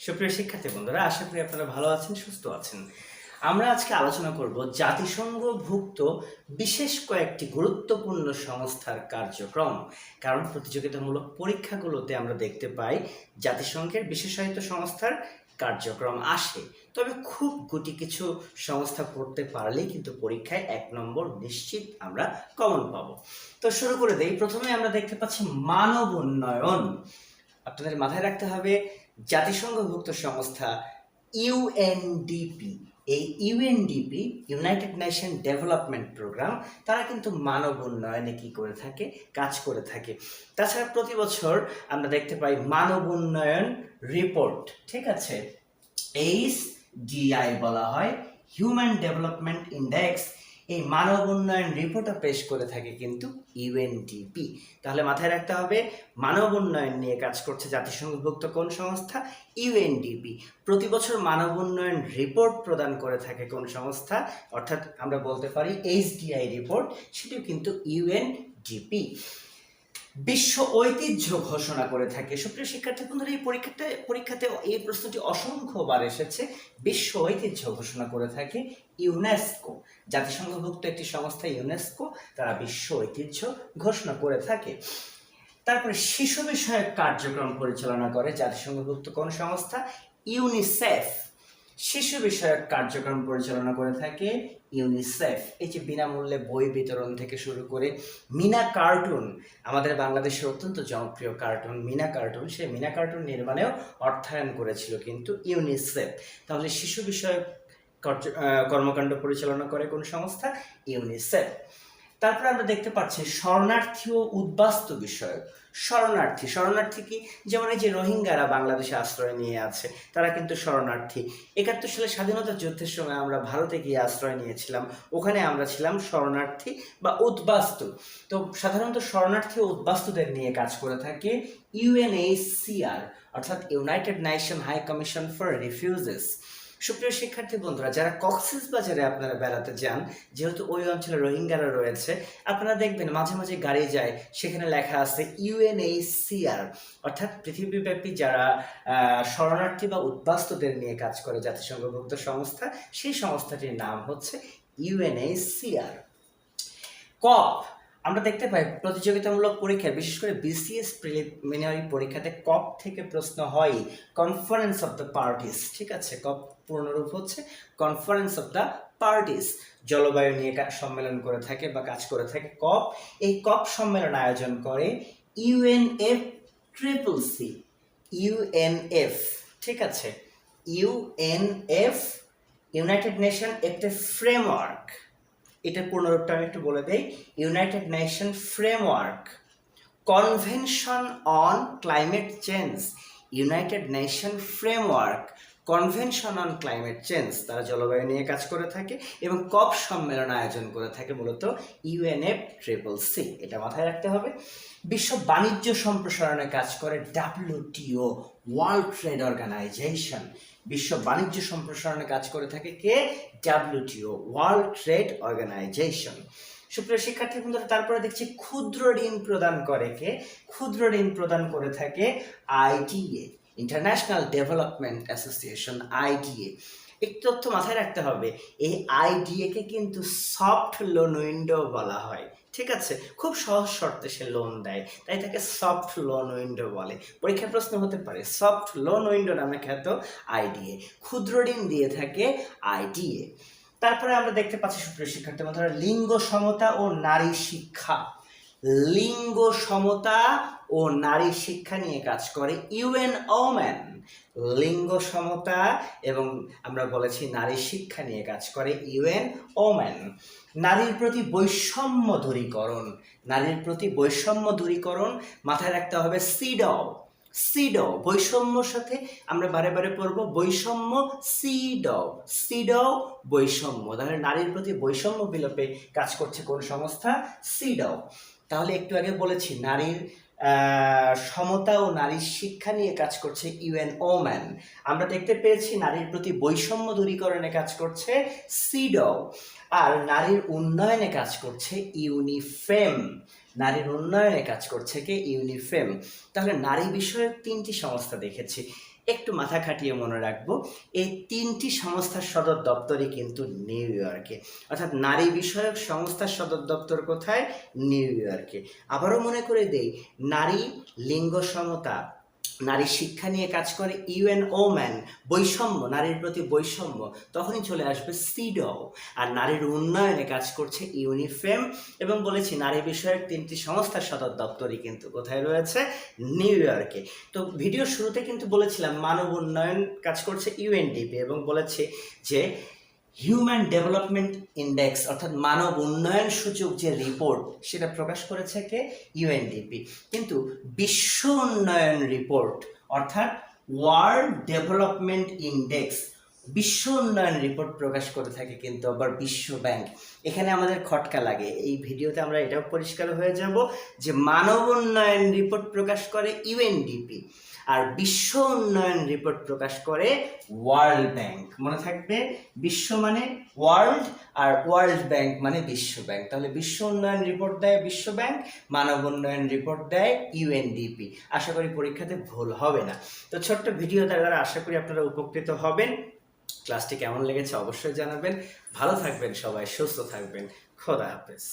সুপ্রিয় শিক্ষার্থী বন্ধুরা, আশা করি আপনারা ভালো আছেন, সুস্থ আছেন। আমরা আজকে আলোচনা করব জাতিসংঘভুক্ত বিশেষ কয়েকটি গুরুত্বপূর্ণ সংস্থার কার্যক্রম। কারণ প্রতিযোগিতামূলক পরীক্ষাগুলোতে আমরা দেখতে পাই জাতিসংঘের বিশেষায়িত সংস্থার কার্যক্রম আসে। তবে খুব গুটি কিছু সংস্থা পড়তে পারলেই কিন্তু পরীক্ষায় এক নম্বর নিশ্চিত আমরা কমন পাবো। তো শুরু করে দেই। প্রথমে আমরা দেখতে পাচ্ছি মানব উন্নয়ন। আপনাদের মাথায় রাখতে হবে জাতিসংঘভুক্ত সংস্থা ইউএনডিপি এই UNDP United Nation Development Programme তারা কিন্তু মানব উন্নয়নে কি করে থাকে, কাজ করে থাকে। তাছাড়া প্রতি বছর আমরা দেখতে পাই মানব উন্নয়ন রিপোর্ট ঠিক আছে? এইচ ডিআই বলা হয় হিউম্যান ডেভেলপমেন্ট ইন্ডেক্স এই মানব উন্নয়ন রিপোর্টও পেশ করে থাকে কিন্তু ইউএনডিপি তাহলে মাথায় রাখতে হবে, মানব উন্নয়ন নিয়ে কাজ করছে জাতিসংঘভুক্ত কোন সংস্থা? ইউএনডিপি প্রতি বছর মানব উন্নয়ন রিপোর্ট প্রদান করে থাকে কোন সংস্থা? অর্থাৎ আমরা বলতে পারি এইচডিআই রিপোর্ট সেটিও কিন্তু ইউএনডিপি বিশ্ব ঐতিহ্য ঘোষণা করে থাকে। সুপ্রিয় শিক্ষার্থী, বন্ধুরা, এই পরীক্ষাতে পরীক্ষাতে এই প্রশ্নটি অসংখ্যবার এসেছে। বিশ্ব ঐতিহ্য ঘোষণা করে থাকে ইউনেস্কো। জাতিসংঘভুক্ত একটি সংস্থা ইউনেস্কো তারা বিশ্ব ঐতিহ্য ঘোষণা করে থাকে। তারপরে শিশু বিষয়ক কার্যক্রম পরিচালনা করে জাতিসংঘভুক্ত কোন সংস্থা? ইউনিসেফ। শিশু বিষয়ক কার্যক্রম পরিচালনা করে থাকে ইউনিসেফ এই যে বিনামূল্যে বই বিতরণ থেকে শুরু করে মিনা কার্টুন, আমাদের বাংলাদেশের অত্যন্ত জনপ্রিয় কার্টুন মিনা কার্টুন, সেই মিনা কার্টুন নির্মাণেও অর্থায়ন করেছিল কিন্তু ইউনিসেফ তাহলে শিশু বিষয়ক কর্মকাণ্ড পরিচালনা করে কোন সংস্থা? ইউনিসেফ তারপরে আমরা দেখতে পাচ্ছি শরণার্থী ও উদ্বাস্তু বিষয়ক, শরণার্থী। শরণার্থী কি? যেমন এই যে রোহিঙ্গারা বাংলাদেশে আশ্রয় নিয়ে আছে, তারা কিন্তু শরণার্থী। একাত্তর সালে স্বাধীনতা যুদ্ধের সময় আমরা ভারতে গিয়ে আশ্রয় নিয়েছিলাম, ওখানে আমরা ছিলাম শরণার্থী বা উদ্বাস্তু। তো সাধারণত শরণার্থী ও উদ্বাস্তুদের নিয়ে কাজ করে থাকে ইউএনএইচসিআর অর্থাৎ United Nation High Commission for refugees. সুপ্রিয় শিক্ষার্থী বন্ধুরা, যারা কক্সিস বাজারে আপনারা বেড়াতে যান, যেহেতু ওই অঞ্চলে রোহিঙ্গারা রয়েছে, আপনারা দেখবেন মাঝে মাঝে গাড়ি যায়, সেখানে লেখা আছে ইউএনএইচসিআর অর্থাৎ পৃথিবীব্যাপী যারা শরণার্থী বা উদ্বাস্তুদের নিয়ে কাজ করে জাতিসংঘভুক্ত সংস্থা, সেই সংস্থাটির নাম হচ্ছে ইউএনএইচসিআর কপ আমরা দেখতে পাই প্রতিযোগিতামূলক পরীক্ষায়, বিশেষ করে বিসিএস প্রিলিমিনারি পরীক্ষাতে কপ থেকে প্রশ্ন হয় কনফারেন্স অফ দ্য পার্টিস ঠিক আছে? কপ পূর্ণরূপ হচ্ছে কনফারেন্স অফ দ্য পার্টিস জলবায়ু নিয়ে সম্মেলন করে থাকে বা কাজ করে থাকে কপ। এই কপ সম্মেলন আয়োজন করে ইউএনএফ ট্রিপল সি ইউএনএফ ঠিক আছে? ইউএনএফ ইউনাইটেড নেশন একটা ফ্রেমওয়ার্ক এটার পূর্ণরূপটা আমি একটু বলে দেই। United Nation framework convention on climate change United Nation framework convention on climate change তারা জলবায়ু নিয়ে কাজ করে থাকে এবং কপ সম্মেলন আয়োজন করে থাকে, মূলত ইউএনএফ ট্রিপল সি এটা মাথায় রাখতে হবে। বিশ্ব বাণিজ্য সম্প্রসারণে কাজ করে ডাব্লিউটিও ওয়ার্ল্ড ট্রেড অর্গানাইজেশন বিশ্ব বাণিজ্য সম্প্রসারণে কাজ করে থাকে কে? ডাব্লিউটিও ওয়ার্ল্ড ট্রেড অর্গানাইজেশন সুপ্রিয় শিক্ষার্থী বন্ধুরা তারপরে দেখছি ক্ষুদ্র ঋণ প্রদান করে কে? ক্ষুদ্র ঋণ প্রদান করে থাকে IDA International Development Association IDA একটু তথ্য মাথায় রাখতে হবে, এই আইডিএ কে কিন্তু সফট লোন উইন্ডো বলা হয়, ঠিক আছে? খুব সহজ শর্তে সে লোন দেয়, তাই তাকে সফট লোন উইন্ডো বলে। পরীক্ষার প্রশ্ন হতে পারে সফট লোন উইন্ডো নামে খ্যাত আইডিএ ক্ষুদ্র ঋণ দিয়ে থাকে আইডিএ তারপরে আমরা দেখতে পাচ্ছি সুপ্রিয় শিক্ষার্থী বন্ধুরা, লিঙ্গ সমতা ও নারী শিক্ষা। লিঙ্গ সমতা ও নারী শিক্ষা নিয়ে কাজ করে। ইউএন ওম্যান, লিঙ্গ সমতা এবং আমরা বলেছি নারী শিক্ষা নিয়ে কাজ করে ইউএন ওম্যান। নারীর প্রতি বৈষম্য দূরীকরণ, নারীর প্রতি বৈষম্য দূরীকরণ মাথায় রাখতে হবে সিডও। সিড বৈষম্যর সাথে আমরা বারে বারে পড়ব বৈষম্য সিডো সিডো বৈষম্য। তাহলে নারীর প্রতি বৈষম্য বিলোপে কাজ করছে কোন সংস্থা? সিডো তাহলে একটু আগে বলেছি, নারীর সমতা ও নারীর শিক্ষা নিয়ে কাজ করছে ইউএন ওম্যান আমরা দেখতে পেয়েছি নারীর প্রতি বৈষম্য দূরীকরণে কাজ করছে সিডো আর নারীর উন্নয়নে কাজ করছে ইউনিফেম। নারীর উন্নয়নে কাজ করছে কে? ইউনিফেম। তাহলে নারী বিষয়ক তিনটি সংস্থা দেখেছি। একটু মাথা খাটিয়ে মনে রাখব, এই তিনটি সংস্থার সদর দপ্তরই কিন্তু নিউ ইয়র্কে। অর্থাৎ নারী বিষয়ক সংস্থার সদর দপ্তর কোথায়? নিউ ইয়র্কে। আবারও মনে করে দেই, নারী লিঙ্গ সমতা নারী শিক্ষা নিয়ে কাজ করে ইউএন ওম্যান, বৈষম্য, নারীর প্রতি বৈষম্য, তখনই চলে আসবে সিডও আর নারীর উন্নয়নে কাজ করছে ইউনিফেম এবং বলেছি নারী বিষয়ক তিনটি সংস্থার সদর দপ্তরই কিন্তু কোথায় রয়েছে? নিউ ইয়র্কে। তো ভিডিও শুরুতে কিন্তু বলেছিলাম মানব উন্নয়ন কাজ করছে ইউএনডিপি এবং বলেছি যে হিউম্যান ডেভেলপমেন্ট ইন্ডেক্স অর্থাৎ মানব উন্নয়ন সূচক যে রিপোর্ট সেটা প্রকাশ করেছে কে? ইউএনডিপি কিন্তু বিশ্ব উন্নয়ন রিপোর্ট অর্থাৎ ওয়ার্ল্ড ডেভেলপমেন্ট ইন্ডেক্স বিশ্ব উন্নয়ন রিপোর্ট প্রকাশ করে থাকে কিন্তু আবার বিশ্ব ব্যাংক এখানে আমাদের খটকা লাগে। এই ভিডিওতে আমরা এটাও পরিষ্কার হয়ে যাব যে মানব উন্নয়ন রিপোর্ট প্রকাশ করে ইউএনডিপি আর বিশ্ব উন্নয়ন রিপোর্ট প্রকাশ করে ওয়ার্ল্ড ব্যাংক মনে থাকবে? বিশ্ব মানে ওয়ার্ল্ড আর ওয়ার্ল্ড ব্যাংক মানে বিশ্ব ব্যাংক তাহলে বিশ্ব উন্নয়ন রিপোর্ট দেয় বিশ্ব ব্যাংক মানব উন্নয়ন রিপোর্ট দেয় ইউএনডিপি আশা করি পরীক্ষাতে ভুল হবে না। তো ছোট্ট ভিডিও দ্বারা আশা করি আপনারা উপকৃত হবেন। ক্লাসটি কেমন লেগেছে অবশ্যই জানাবেন। ভালো থাকবেন সবাই, সুস্থ থাকবেন। খোদা হাফেজ।